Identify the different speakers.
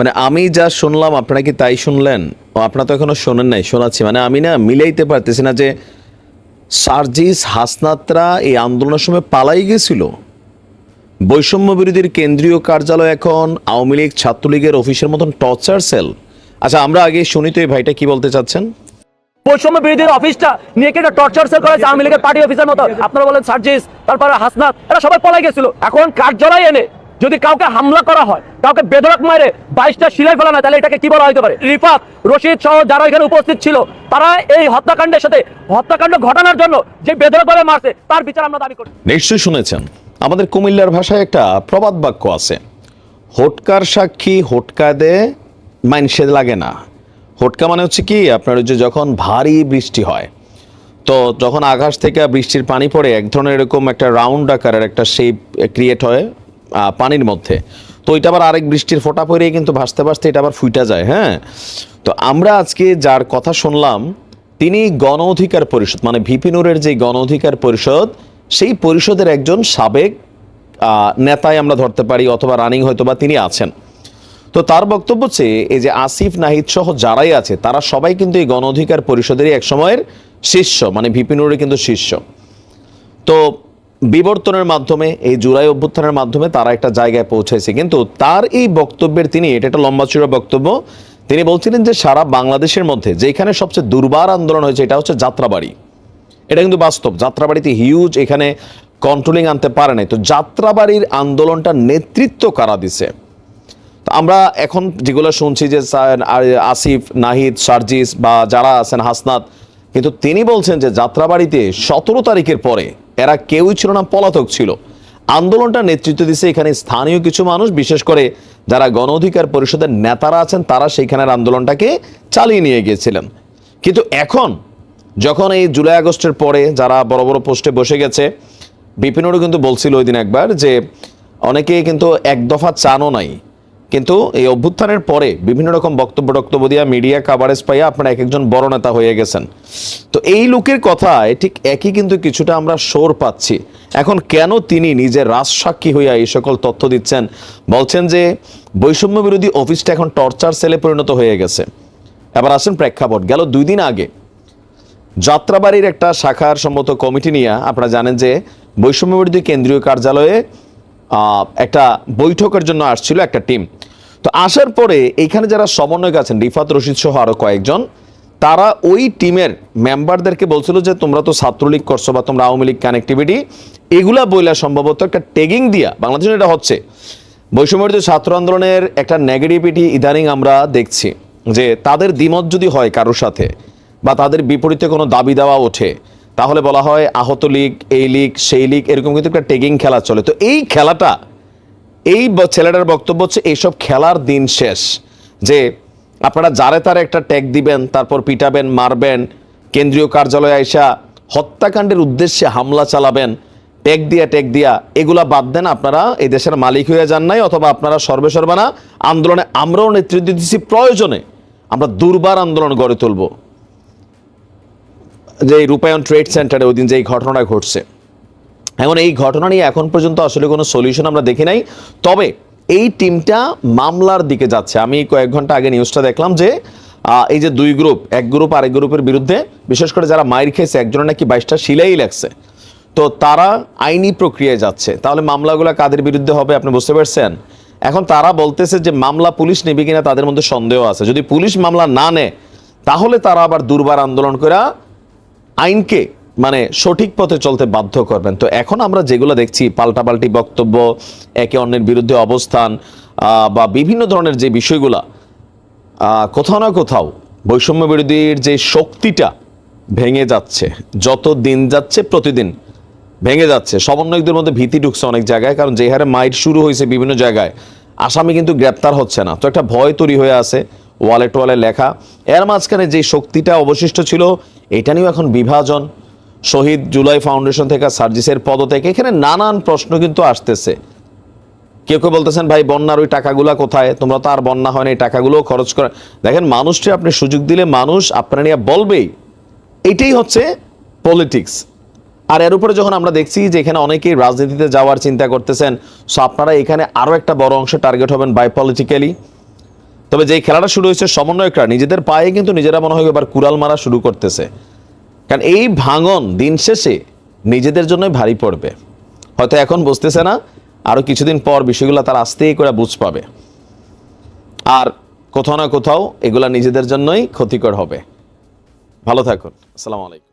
Speaker 1: মানে আমি যা শুনলাম, আপনারা কি তাই শুনলেন? আপনারা তো এখনও শোনেন নাই, শোনাচ্ছি। মানে আমি না মিলাইতে পারতেছি না যে সার্জিস হাসনাতরা এই আন্দোলনের সময় পালাই গেছিল। বৈষম্য বিরোধীর কেন্দ্রীয় কার্যালয় এখন আওয়ামী লীগ, ছাত্রলীগের অফিসের মতন টর্চার সেল। আচ্ছা আমরা আগে শুনি তো এই ভাইটা কি বলতে চাচ্ছেন?
Speaker 2: বৈষম্য বিরোধীর অফিসটা নিয়ে কি একটা টর্চার সেল করেছে আওয়ামী লীগের পার্টি অফিসের মতো? আপনারা বলেন সার্জিস, তারপরে হাসনাত, এরা সবাই পলাই গেছিল। এখন কার্যালয় এনে যদি কাউকে হামলা করা হয়, কাউকে বেদরক মারে, বাইশটা সিলাই ফেলা না তাহলে এটাকে কি বলা হতে পারে? রিফাত, রশিদ সহ যারা এখানে উপস্থিত ছিল, তারা এই হত্যাকাণ্ডের সাথে, হত্যাকাণ্ড ঘটানোর জন্য যে বেদরক ভাবে মারছে, তার বিচার আমরা দাবি করি।
Speaker 1: নিশ্চয়ই শুনেছেন। আমাদের কুমিল্লার ভাষায় একটা প্রবাদ বাক্য আছে। হোটকার সাক্ষী হোটকা দে মাইনসে লাগে না। হোটকা মানে হচ্ছে কি, আপনার যে যখন ভারী বৃষ্টি হয়, তো যখন আকাশ থেকে বৃষ্টির পানি পড়ে, এক ধরনের এরকম একটা রাউন্ড আকারের একটা শেপ ক্রিয়েট হয় পানির মধ্যে। তো এটা আবার আরেক বৃষ্টির ফোঁটা পরেই কিন্তু ভাসতে ভাসতে এটা আবার ফুইটা যায় হ্যাঁ? তো আমরা আজকে যার কথা শুনলাম, তিনি গণ অধিকার পরিষদ মানে ভিপিনুরের যে গণ অধিকার পরিষদ, সেই পরিষদের একজন সাবেক নেতাই আমরা ধরতে পারি, অথবা রানিং হয়তো বা তিনি আছেন। তো তার বক্তব্য হচ্ছে, এই যে আসিফ, নাহিদ সহ যারাই আছে, তারা সবাই কিন্তু এই গণ অধিকার পরিষদেরই এক সময়ের শিষ্য মানে ভিপিনুরের কিন্তু শিষ্য তো বিবর্তনের মাধ্যমে, এই জুলাই অভ্যুত্থানের মাধ্যমে তারা একটা জায়গায় পৌঁছেছে। কিন্তু তার এই বক্তব্যের তিনি, এটা একটা লম্বা চূড়া বক্তব্য, তিনি বলছিলেন যে সারা বাংলাদেশের মধ্যে যেখানে সবচেয়ে দুর্বার আন্দোলন হয়েছে, এটা হচ্ছে যাত্রাবাড়ি। এটা কিন্তু বাস্তব, যাত্রাবাড়িতে হিউজ এখানে কন্ট্রোলিং আনতে পারে নাই। তো যাত্রাবাড়ির আন্দোলনটা নেতৃত্ব কারা দিছে? তো আমরা এখন যেগুলো শুনছি যে আসিফ, নাহিদ, সার্জিস বা যারা আছেন, হাসনাত, কিন্তু তিনি বলছেন যে যাত্রাবাড়িতে সতেরো তারিখের পরে এরা কেউই ছিল না, পলাতক ছিল। আন্দোলনটা নেতৃত্ব দিছে এখানে স্থানীয় কিছু মানুষ, বিশেষ করে যারা গণ অধিকার পরিষদের নেতারা আছেন, তারা সেইখানের আন্দোলনটাকে চালিয়ে নিয়ে গিয়েছিলেন। কিন্তু এখন, যখন এই জুলাই আগস্টের পরে যারা বড় বড় পোস্টে বসে গেছে বিপিনুরও কিন্তু বলছিল ওই দিন একবার যে অনেকেই কিন্তু এক দফা চানও নাই। কিন্তু এই অভ্যুত্থানের পরে বিভিন্ন রকম বক্তব্য টক্তব্য দিয়া মিডিয়া কাভারেজ পাইয়া আপনারা এক একজন বড় নেতা হয়ে গেছেন। তো এই লোকের কথায় ঠিক একই কিন্তু কিছুটা আমরা সোর পাচ্ছি। এখন কেন তিনি নিজের রাজসাক্ষী হইয়া এই সকল তথ্য দিচ্ছেন? বলছেন যে বৈষম্য বিরোধী অফিসটা এখন টর্চার সেলে পরিণত হয়ে গেছে। এবার আসেন প্রেক্ষাপট। গেল দুই দিন আগে যাত্রাবাড়ির একটা শাখার সম্মত কমিটি নিয়ে আপনারা জানেন যে বৈষম্য বিরোধী কেন্দ্রীয় কার্যালয়ে একটা বৈঠকের জন্য আসছিল একটা টিম। তো আসার পরে এইখানে যারা সমন্বয়ক আছেন, রিফাত রশিদ সহ আরও কয়েকজন, তারা ওই টিমের মেম্বারদেরকে বলছিল যে, তোমরা তো ছাত্রলীগ করছ বা তোমরা আওয়ামী লীগ কানেক্টিভিটি এগুলা বইলা সম্ভবত একটা টেগিং দিয়া বাংলাদেশে এটা হচ্ছে। বৈষম্য ছাত্র আন্দোলনের একটা নেগেটিভিটি ইদানিং আমরা দেখছি, যে তাদের দ্বিমত যদি হয় কারোর সাথে বা তাদের বিপরীতে কোনো দাবি দেওয়া ওঠে, তাহলে বলা হয় আহত লীগ, এই লীগ, সেই লীগ, এরকম কিন্তু একটা টেগিং খেলা চলে। তো এই খেলাটা এই ছেলেটার বক্তব্য হচ্ছে এইসব খেলার দিন শেষ। যে আপনারা যারে তারে একটা ট্যাগ দিবেন, তারপর পিটাবেন, মারবেন, কেন্দ্রীয় কার্যালয়ে আইসা হত্যাকাণ্ডের উদ্দেশ্যে হামলা চালাবেন ট্যাগ দিয়া ট্যাগ দিয়া, এগুলা বাদ দেন আপনারা, এই দেশের মালিক হয়ে যান নাই, অথবা আপনারা সর্বে সর্বানা আন্দোলনে আমরাও নেতৃত্ব দিচ্ছি প্রয়োজনে। আমরা দুর্বার আন্দোলন গড়ে তুলব। যে রূপায়ণ ট্রেড সেন্টারে ওই দিন যে এই ঘটনাটা ঘটছে। এখন এই ঘটনা নিয়ে এখন পর্যন্ত আসলে কোনো সলিউশন আমরা দেখি নাই। তবে এই টিমটা মামলার দিকে যাচ্ছে। আমি কয়েক ঘণ্টা আগে নিউজটা দেখলাম যে এই যে দুই গ্রুপ এক গ্রুপ আরেক গ্রুপের বিরুদ্ধে বিশেষ করে যারা মায়ের খেয়েছে, একজনের নাকি বাইশটা শিলাই লাগছে। তো তারা আইনি প্রক্রিয়ায় যাচ্ছে। তাহলে মামলাগুলো কাদের বিরুদ্ধে হবে আপনি বুঝতে পারছেন? এখন তারা বলতেছে যে মামলা পুলিশ নেবে কিনা তাদের মধ্যে সন্দেহ আছে। যদি পুলিশ মামলা না নেয়, তাহলে তারা আবার দুর্বার আন্দোলন করে আইনকে মানে সঠিক পথে চলতে বাধ্য করবেন। তো এখন আমরা যেগুলো দেখছি, পাল্টাপাল্টি বক্তব্য, একে অন্যের বিরুদ্ধে অবস্থান বা বিভিন্ন ধরনের যে বিষয়গুলা কোথাও না কোথাও বৈষম্য বিরোধীর যে শক্তিটা ভেঙে যাচ্ছে, যত দিন যাচ্ছে প্রতিদিন ভেঙে যাচ্ছে। সমন্বয়কদের মধ্যে ভীতি ঢুকছে অনেক জায়গায়, কারণ যে হারে মাইট শুরু হয়েছে বিভিন্ন জায়গায়, আসামি কিন্তু গ্রেপ্তার হচ্ছে না। তো একটা ভয় তৈরি হয়ে আছে ওয়ালে টোয়ালে লেখা। এর মাঝখানে যে শক্তিটা অবশিষ্ট ছিল, এটা নিয়েও এখন বিভাজন। শহীদ জুলাই ফাউন্ডেশন থেকে সার্জিসের পদ থেকে এখানে নানান প্রশ্ন কিন্তু আসতেছে। কেউ কেউ বলতেছেন, ভাই, বন্যার ওই টাকাগুলো কোথায়? তোমরা তো আর বন্যা হয় না, এই টাকাগুলো খরচ করে দেখেন, মানুষটি আপনি সুযোগ দিলে মানুষ আপনার নিয়ে বলবেই। এইটাই হচ্ছে পলিটিক্স আর এর উপরে যখন আমরা দেখছি যে এখানে অনেকেই রাজনীতিতে যাওয়ার চিন্তা করতেছেন সো আপনারা এখানে আরও একটা বড় অংশ টার্গেট হবেন বাই পলিটিক্যালি তবে যেই খেলাটা শুরু হয়েছে, সমন্বয়করা নিজেদের পায়ে কিন্তু নিজেরা মনে হয় এবার কুড়াল মারা শুরু করতেছে। কারণ এই ভাঙন দিন শেষে নিজেদের জন্যই ভারী পড়বে। হয়তো এখন বুঝতেছে না আরও কিছুদিন পর বিষয়গুলো তার আস্তেই করে বুঝ পাবে। আর কোথাও না কোথাও এগুলা নিজেদের জন্যই ক্ষতিকর হবে। ভালো থাকুন। আসসালামু আলাইকুম।